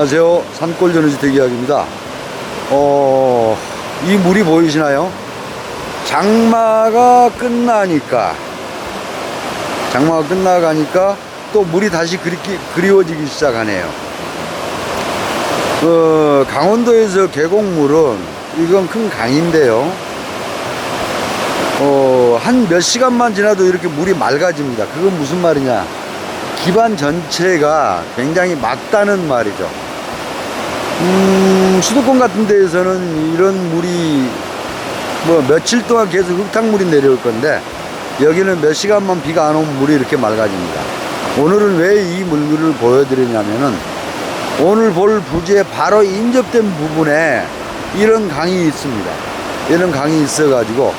안녕하세요. 산골 전원주택 이야기입니다. 어, 이 물이 보이시나요? 장마가 끝나니까, 장마가 끝나가니까 또 물이 다시 그립기, 그리워지기 시작하네요. 어, 강원도에서 계곡물은 이건 큰 강인데요. 어, 한 몇 시간만 지나도 이렇게 물이 맑아집니다. 그건 무슨 말이냐? 기반 전체가 굉장히 맑다는 말이죠. 음, 수도권 같은 데에서는 이런 물이 뭐 며칠 동안 계속 흙탕물이 내려올 건데 여기는 몇 시간만 비가 안 오면 물이 이렇게 맑아집니다. 오늘은 왜 이 물을 보여드리냐면은 오늘 볼 부지에 바로 인접된 부분에 이런 강이 있습니다. 이런 강이 있어가지고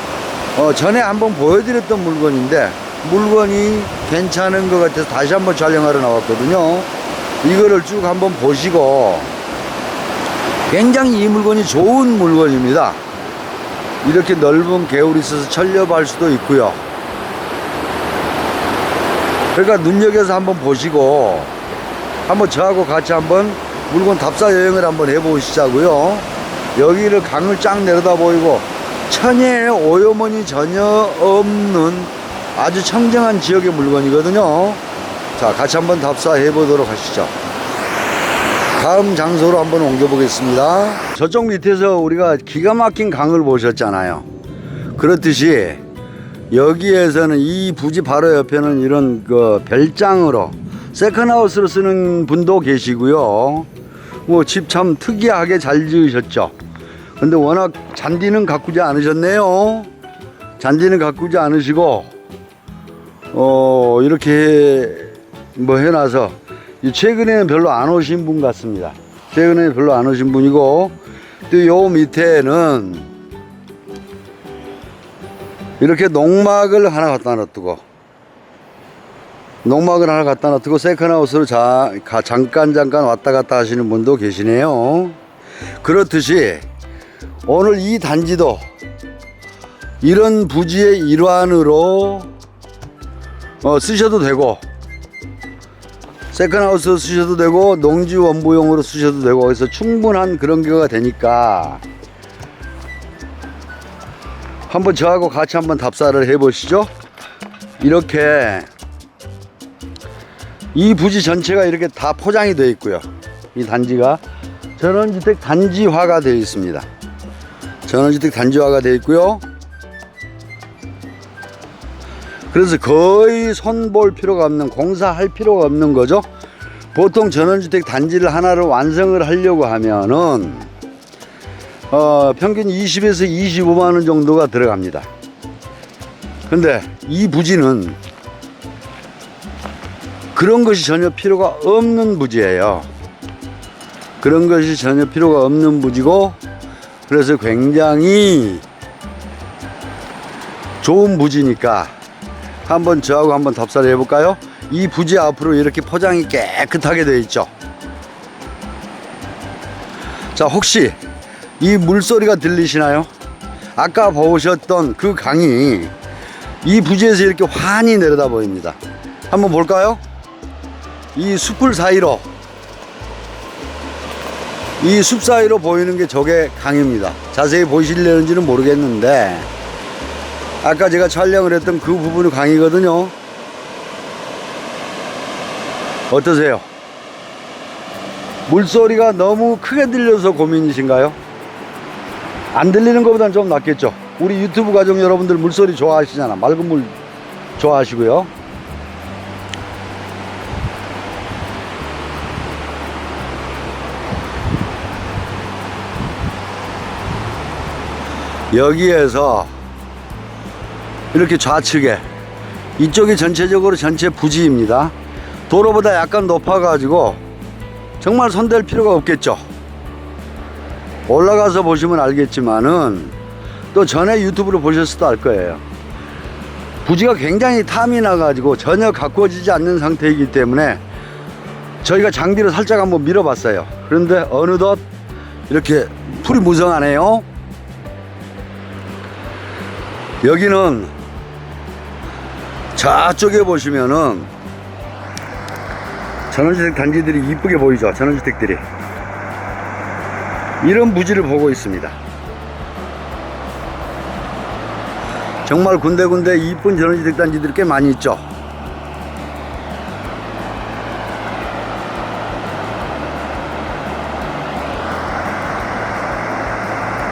어, 전에 한번 보여드렸던 물건인데 물건이 괜찮은 것 같아서 다시 한번 촬영하러 나왔거든요. 이거를 쭉 한번 보시고 굉장히 이 물건이 좋은 물건입니다. 이렇게 넓은 개울이 있어서 철렵할 수도 있고요. 그러니까 눈여겨서 한번 보시고 한번 저하고 같이 한번 물건 답사 여행을 한번 해보시자고요. 여기를 강을 쫙 내려다 보이고 천혜의 오염원이 전혀 없는 아주 청정한 지역의 물건이거든요. 자, 같이 한번 답사해 보도록 하시죠. 다음 장소로 한번 옮겨 보겠습니다. 저쪽 밑에서 우리가 기가 막힌 강을 보셨잖아요. 그렇듯이 여기에서는 이 부지 바로 옆에는 이런 그 별장으로 세컨하우스로 쓰는 분도 계시고요. 뭐 집 참 특이하게 잘 지으셨죠. 근데 워낙 잔디는 가꾸지 않으셨네요. 잔디는 가꾸지 않으시고 어 이렇게 뭐 해놔서 이 최근에는 별로 안 오신 분 같습니다. 최근에 별로 안 오신 분이고 또 요 밑에는 이렇게 농막을 하나 갖다 놔두고 농막을 하나 갖다 놔두고 세컨하우스로 자, 가, 잠깐 잠깐 왔다 갔다 하시는 분도 계시네요. 그렇듯이 오늘 이 단지도 이런 부지의 일환으로 어, 쓰셔도 되고 세컨하우스 쓰셔도 되고 농지 원부용으로 쓰셔도 되고 그래서 충분한 그런 경우가 되니까 한번 저하고 같이 한번 답사를 해 보시죠. 이렇게 이 부지 전체가 이렇게 다 포장이 되어 있고요. 이 단지가 전원주택 단지화가 되어 있습니다. 전원주택 단지화가 되어 있고요 그래서 거의 손볼 필요가 없는 공사할 필요가 없는 거죠. 보통 전원주택 단지를 하나를 완성을 하려고 하면은 어, 평균 20에서 25만 원 정도가 들어갑니다. 근데 이 부지는 그런 것이 전혀 필요가 없는 부지예요. 그런 것이 전혀 필요가 없는 부지고 그래서 굉장히 좋은 부지니까 한번 저하고 한번 답사를 해볼까요? 이 부지 앞으로 이렇게 포장이 깨끗하게 되어 있죠. 자, 혹시 이 물소리가 들리시나요? 아까 보셨던 그 강이 이 부지에서 이렇게 환히 내려다 보입니다. 한번 볼까요? 이 숲을 사이로 이 숲 사이로 보이는 게 저게 강입니다. 자세히 보이실려는지는 모르겠는데 아까 제가 촬영을 했던 그 부분이 강이거든요. 어떠세요? 물소리가 너무 크게 들려서 고민이신가요? 안 들리는 것보다는 좀 낫겠죠. 우리 유튜브 가족 여러분들 물소리 좋아하시잖아. 맑은 물 좋아하시고요. 여기에서 이렇게 좌측에 이쪽이 전체적으로 전체 부지입니다. 도로보다 약간 높아 가지고 정말 손댈 필요가 없겠죠. 올라가서 보시면 알겠지만은 또 전에 유튜브로 보셨을 알 거예요. 부지가 굉장히 탐이 나 가지고 전혀 가꾸어지지 않는 상태이기 때문에 저희가 장비로 살짝 한번 밀어 봤어요. 그런데 어느덧 이렇게 풀이 무성하네요. 여기는 저쪽에 보시면은 전원주택 단지들이 이쁘게 보이죠 전원주택들이 이런 부지를 보고 있습니다. 정말 군데군데 이쁜 전원주택 단지들이 꽤 많이 있죠.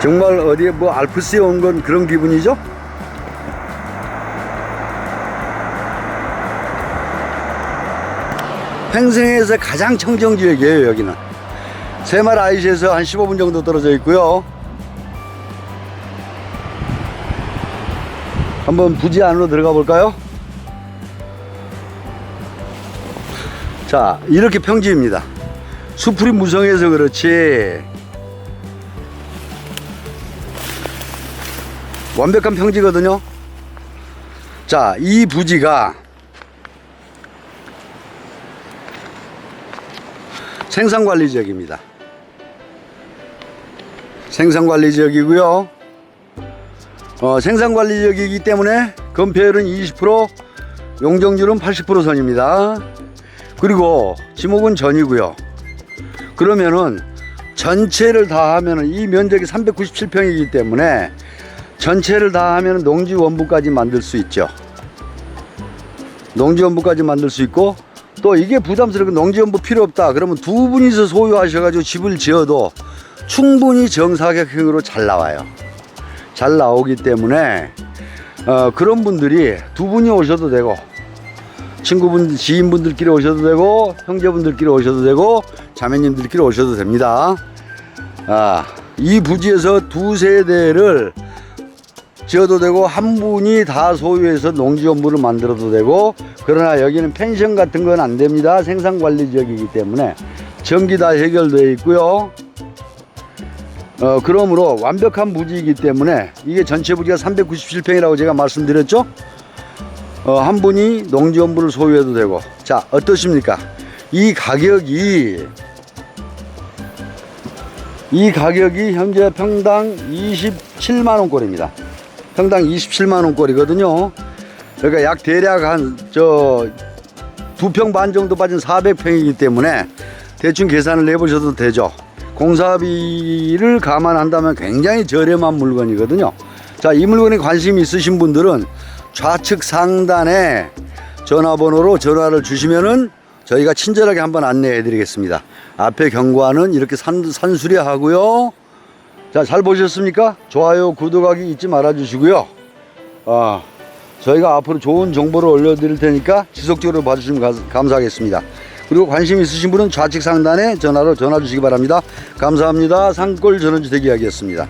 정말 어디에 뭐 알프스에 온 건 그런 기분이죠? 횡성에서 가장 청정 지역이에요, 여기는. 새말 아이시에서 한 15분 정도 떨어져 있고요. 한번 부지 안으로 들어가 볼까요? 자, 이렇게 평지입니다. 수풀이 무성해서 그렇지. 완벽한 평지거든요. 자, 이 부지가 생산관리 지역입니다. 생산관리 지역이고요. 어, 생산관리 지역이기 때문에 건폐율은 20%, 용적률은 80% 선입니다. 그리고 지목은 전이고요. 그러면은 전체를 다 하면은 이 면적이 397평이기 때문에 전체를 다 하면 농지 원부까지 만들 수 있죠. 농지 원부까지 만들 수 있고 또 이게 부담스럽고 농지 원부 필요 없다. 그러면 두 분이서 소유하셔가지고 집을 지어도 충분히 정사각형으로 잘 나와요. 잘 나오기 때문에 어, 그런 분들이 두 분이 오셔도 되고 친구분, 지인분들끼리 오셔도 되고 형제분들끼리 오셔도 되고 자매님들끼리 오셔도 됩니다. 아, 이 부지에서 두 세대를 지어도 되고 한 분이 다 소유해서 농지연부를 만들어도 되고 그러나 여기는 펜션 같은 건 안 됩니다. 생산관리 지역이기 때문에 전기 다 해결되어 있고요. 어 그러므로 완벽한 부지이기 때문에 이게 전체 부지가 397평이라고 제가 말씀드렸죠? 어, 한 분이 농지연부를 소유해도 되고. 자 어떠십니까? 이 가격이 이 가격이 현재 평당 27만 원꼴입니다. 평당 27만 원꼴이거든요. 그러니까 약 대략 한 저 두 평 반 정도 빠진 400평이기 때문에 대충 계산을 해보셔도 되죠. 공사비를 감안한다면 굉장히 저렴한 물건이거든요. 자, 이 물건에 관심 있으신 분들은 좌측 상단에 전화번호로 전화를 주시면은 저희가 친절하게 한번 안내해 드리겠습니다. 앞에 경관은 이렇게 산, 산수려 하고요. 자, 잘 보셨습니까? 좋아요, 구독하기 잊지 말아 주시고요. 아, 저희가 앞으로 좋은 정보를 올려드릴 테니까 지속적으로 봐주시면 가- 감사하겠습니다. 그리고 관심 있으신 분은 좌측 상단에 전화로 전화 주시기 바랍니다. 감사합니다. 산골 전원주택 이야기였습니다.